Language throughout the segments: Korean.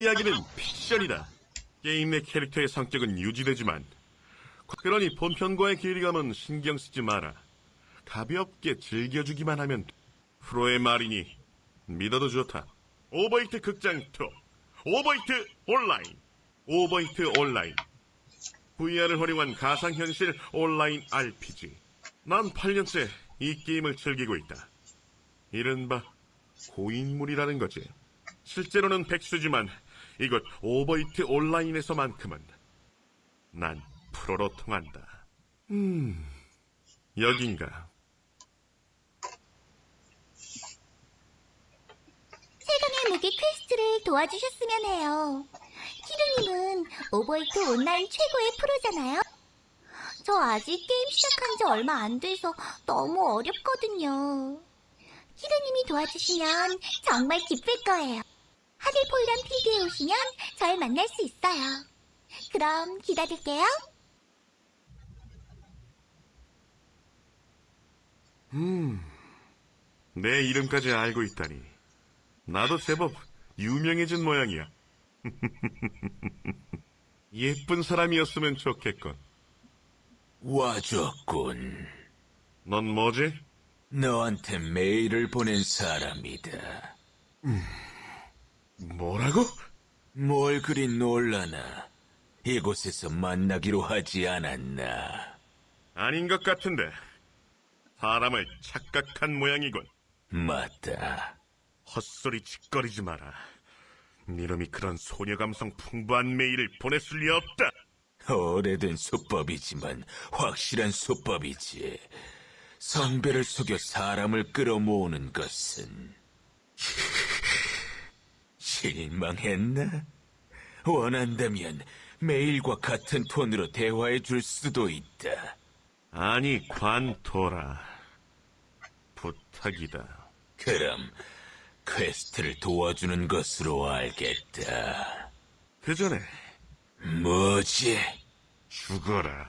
이야기는 픽션이다. 게임 내 캐릭터의 성격은 유지되지만 그러니 본편과의 괴리감은 신경 쓰지 마라. 가볍게 즐겨주기만 하면 돼. 프로의 말이니 믿어도 좋다. 오버히트 극장 2 오버히트 온라인 오버히트 온라인 VR을 활용한 가상현실 온라인 RPG 난 8년째 이 게임을 즐기고 있다. 이른바 고인물이라는 거지. 실제로는 백수지만 이곳 오버히트 온라인에서만큼은 난 프로로 통한다. 음, 여긴가. 세상의 무기 퀘스트를 도와주셨으면 해요. 키르님은 오버히트 온라인 최고의 프로잖아요. 저 아직 게임 시작한 지 얼마 안 돼서 너무 어렵거든요. 키르님이 도와주시면 정말 기쁠 거예요. 하늘폴란 필드에 오시면 절 만날 수 있어요. 그럼 기다릴게요. 내 이름까지 알고 있다니. 나도 제법 유명해진 모양이야. 예쁜 사람이었으면 좋겠건. 와줬군. 넌 뭐지? 너한테 메일을 보낸 사람이다. 뭐라고? 뭘 그리 놀라나? 이곳에서 만나기로 하지 않았나? 아닌 것 같은데. 사람을 착각한 모양이군. 맞다. 헛소리 짓거리지 마라. 니놈이 그런 소녀 감성 풍부한 메일을 보냈을 리 없다. 오래된 수법이지만 확실한 수법이지. 성배를 속여 사람을 끌어모으는 것은 실망했나? 원한다면 메일과 같은 톤으로 대화해 줄 수도 있다. 아니, 관토라. 부탁이다. 그럼 퀘스트를 도와주는 것으로 알겠다. 그 전에 뭐지? 죽어라.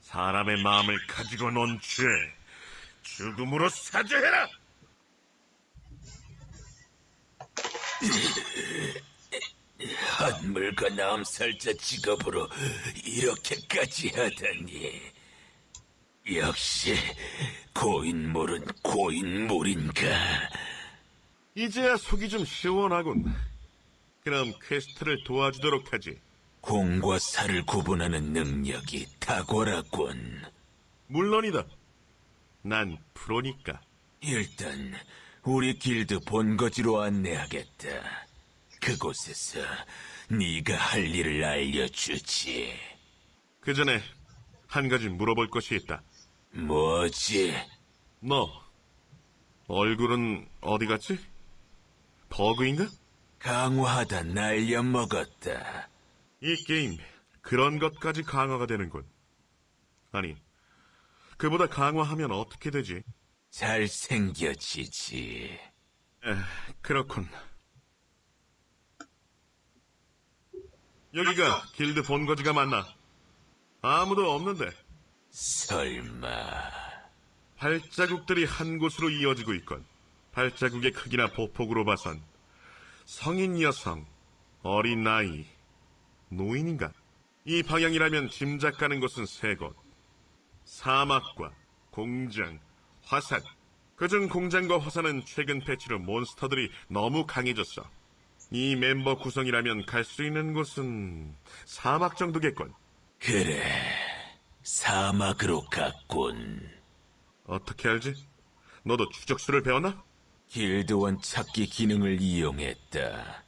사람의 마음을 가지고 논 죄, 죽음으로 사죄해라! 한물과 암살자 직업으로 이렇게까지 하다니. 역시 고인물은 고인물인가? 이제야 속이 좀 시원하군. 그럼 퀘스트를 도와주도록 하지. 공과 사를 구분하는 능력이 탁월하군. 물론이다. 난 프로니까. 일단 우리 길드 본거지로 안내하겠다. 그곳에서 네가 할 일을 알려주지. 그 전에 한 가지 물어볼 것이 있다. 뭐지? 너, 얼굴은 어디 갔지? 버그인가? 강화하다 날려먹었다. 이 게임, 그런 것까지 강화가 되는군. 아니, 그보다 강화하면 어떻게 되지? 잘생겨지지. 에, 그렇군. 여기가 길드 본거지가 맞나? 아무도 없는데 설마. 발자국들이 한 곳으로 이어지고 있건 발자국의 크기나 보폭으로 봐선 성인 여성, 어린 나이, 노인인가? 이 방향이라면 짐작 가는 곳은 세 곳. 사막과 공장, 화산. 그중 공장과 화산은 최근 패치로 몬스터들이 너무 강해졌어. 이 멤버 구성이라면 갈 수 있는 곳은 사막 정도겠군. 그래. 사막으로 갔군. 어떻게 알지? 너도 추적수를 배웠나? 길드원 찾기 기능을 이용했다.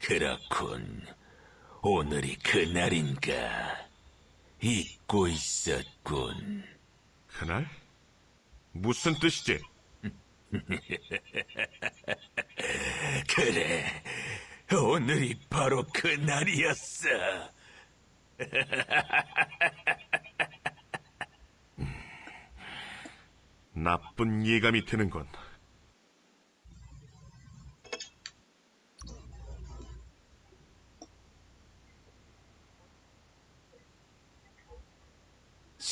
그렇군. 오늘이 그날인가. 잊고 있었군. 그날? 무슨 뜻이지? 그래. 오늘이 바로 그날이었어. 나쁜 예감이 드는군.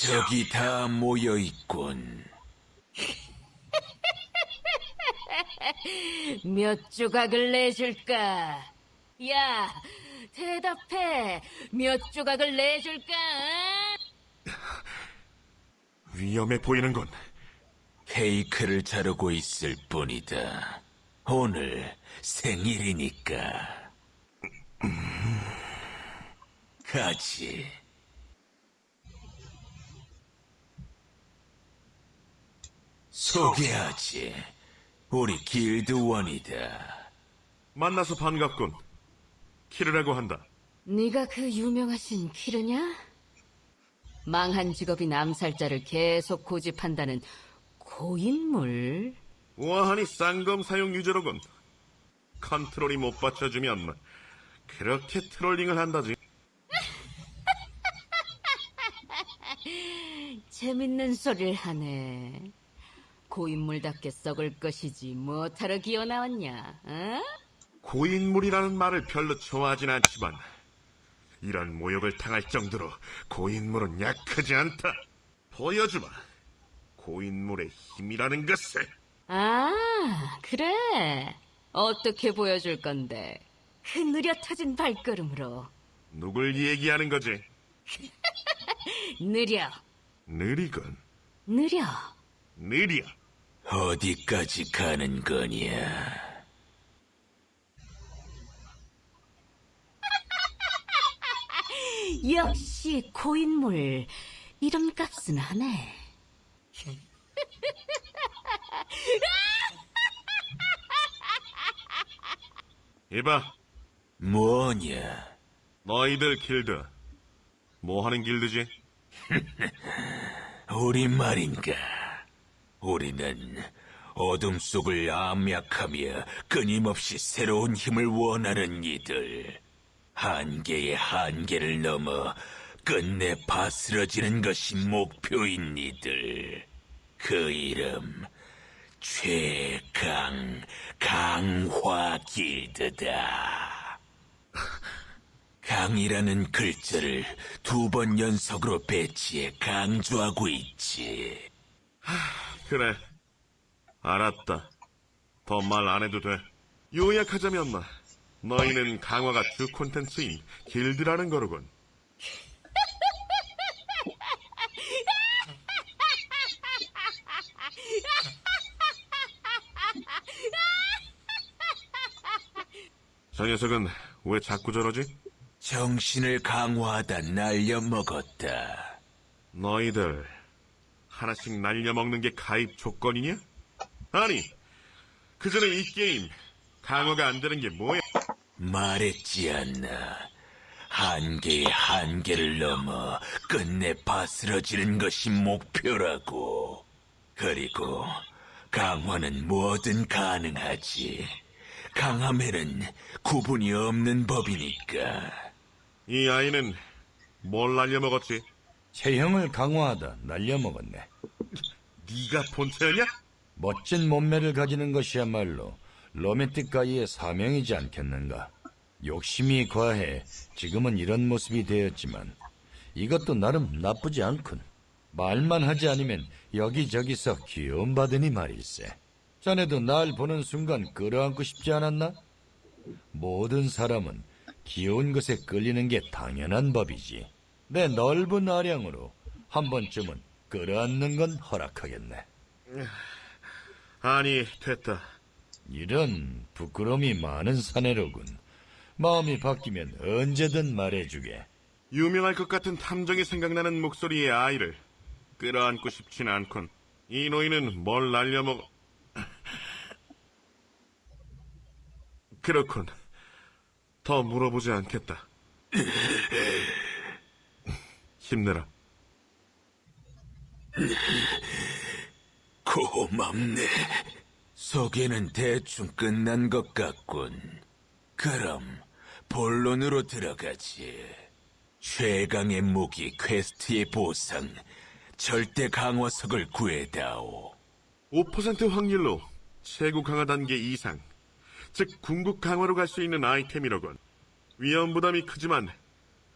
저기 다 모여 있군. 몇 조각을 내줄까? 야, 대답해. 몇 조각을 내줄까? 위험해 보이는군. 케이크를 자르고 있을 뿐이다. 오늘 생일이니까. 가지. 소개하지. 우리 길드원이다. 만나서 반갑군. 키르라고 한다. 네가 그 유명하신 키르냐? 망한 직업인 암살자를 계속 고집한다는 고인물? 우아하니 쌍검 사용 유저로군. 컨트롤이 못 받쳐주면 그렇게 트롤링을 한다지. 재밌는 소리를 하네. 고인물답게 썩을 것이지 뭐하러 기어 나왔냐? 어? 고인물이라는 말을 별로 좋아하진 않지만 이런 모욕을 당할 정도로 고인물은 약하지 않다. 보여주마. 고인물의 힘이라는 것을. 아, 그래. 어떻게 보여줄 건데? 그 느려 터진 발걸음으로. 누굴 얘기하는 거지? 느려, 느리군. 느려. 느려. 어디까지 가는 거냐? 역시 고인물. 이름값은 하네. 이봐, 뭐냐? 너희들 길드. 뭐 하는 길드지? 우리 말인가? 우리는 어둠 속을 암약하며 끊임없이 새로운 힘을 원하는 이들. 한계의 한계를 넘어 끝내 바스러지는 것이 목표인 이들. 그 이름 최강 강화 길드다. 강이라는 글자를 두 번 연속으로 배치해 강조하고 있지. 그래. 알았다. 더 말 안 해도 돼. 요약하자면 너희는 강화가 주 콘텐츠인 길드라는 거로군. 저 녀석은 왜 자꾸 저러지? 정신을 강화하다 날려먹었다. 너희들 하나씩 날려먹는 게 가입 조건이냐? 아니, 그 전에 이 게임 강화가 안 되는 게 뭐야? 말했지 않나. 한계의 한계를 넘어 끝내 바스러지는 것이 목표라고. 그리고 강화는 뭐든 가능하지. 강함에는 구분이 없는 법이니까. 이 아이는 뭘 날려먹었지? 체형을 강화하다 날려먹었네. 네가 본체냐? 멋진 몸매를 가지는 것이야말로 로맨틱 가이의 사명이지 않겠는가. 욕심이 과해 지금은 이런 모습이 되었지만 이것도 나름 나쁘지 않군. 말만 하지 않으면 여기저기서 귀여움 받으니 말일세. 자네도 날 보는 순간 끌어안고 싶지 않았나? 모든 사람은 귀여운 것에 끌리는 게 당연한 법이지. 내 넓은 아량으로 한 번쯤은 끌어안는 건 허락하겠네. 아니, 됐다. 이런 부끄러움이 많은 사내로군. 마음이 바뀌면 언제든 말해주게. 유명할 것 같은 탐정이 생각나는 목소리의 아이를 끌어안고 싶진 않군. 이 노인은 뭘 날려먹어? 그렇군. 더 물어보지 않겠다. 힘내라. 고맙네. 소개는 대충 끝난 것 같군. 그럼 본론으로 들어가지. 최강의 무기 퀘스트의 보상, 절대 강화석을 구해다오. 5% 확률로 최고 강화 단계 이상, 즉 궁극 강화로 갈 수 있는 아이템이로군. 위험 부담이 크지만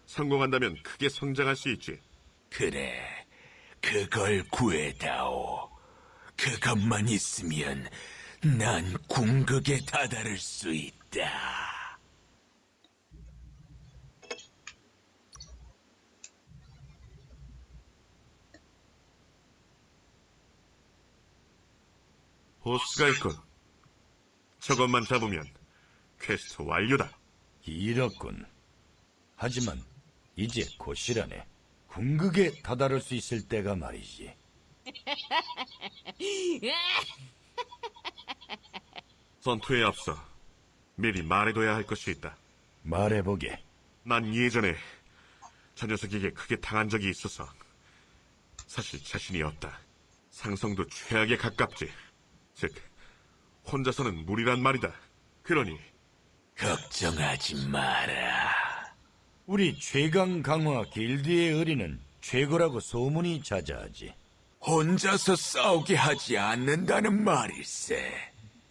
성공한다면 크게 성장할 수 있지. 그래, 그걸 구해다오. 그것만 있으면 난 궁극에 다다를 수 있다. 보스가 있군. 저것만 잡으면 퀘스트 완료다. 이렇군. 하지만 이제 곧이라네. 궁극에 다다를 수 있을 때가 말이지. 전투에 앞서 미리 말해둬야 할 것이 있다. 말해보게. 난 예전에 저 녀석에게 크게 당한 적이 있어서 사실 자신이 없다. 상성도 최악에 가깝지. 즉, 혼자서는 무리란 말이다. 그러니 걱정하지 마라. 우리 최강 강화 길드의 의리는 최고라고 소문이 자자하지. 혼자서 싸우게 하지 않는다는 말일세.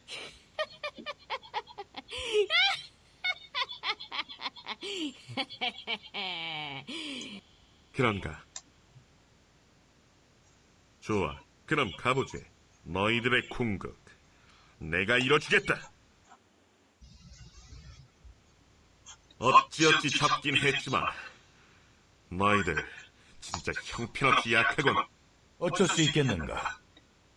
그런가? 좋아. 그럼 가보지. 너희들의 궁극. 내가 이뤄주겠다. 어찌어찌 잡긴 했지만 너희들 진짜 형편없이 약하군. 어쩔 수 있겠는가?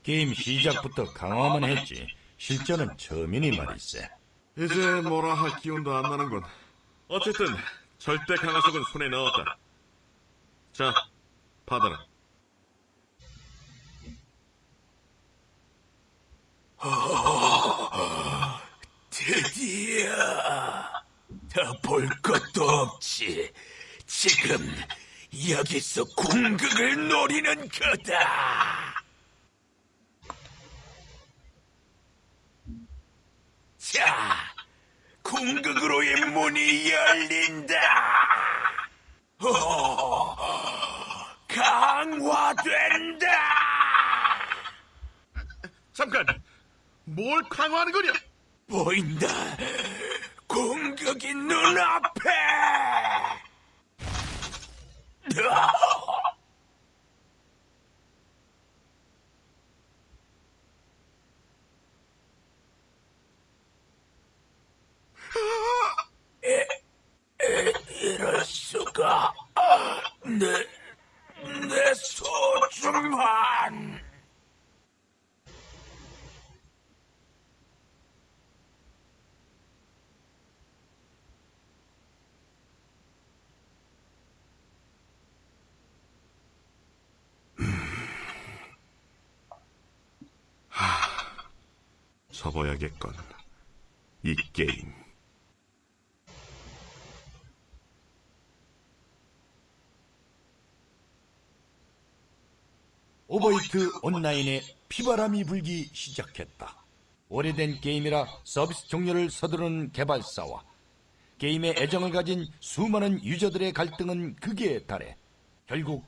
게임 시작부터 강화만 했지. 실전은 처음이니 말일세. 이제 뭐라 할 기운도 안 나는군. 어쨌든 절대 강화석은 손에 넣었다. 자, 받아라. 드디어 볼 것도 없지. 지금 여기서 궁극을 노리는 거다. 자, 궁극으로의 문이 열린다. 오, 강화된다. 잠깐! 뭘 강화하는 거냐? 보인다. 공격이 눈앞에. 에, 에, 이럴 수가. 내, 내 소중한. 접어야겠건. 이 게임. 오버히트 온라인에 피바람이 불기 시작했다. 오래된 게임이라 서비스 종료를 서두르는 개발사와 게임에 애정을 가진 수많은 유저들의 갈등은 극에 달해 결국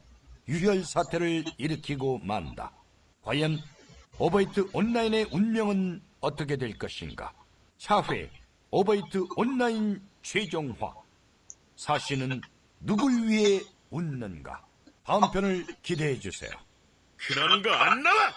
유혈 사태를 일으키고 만다. 과연 오버히트 온라인의 운명은 어떻게 될 것인가? 차회 오버히트 온라인 최종화 사시는 누굴 위해 웃는가? 다음 편을 기대해 주세요. 그러는 거안 나와!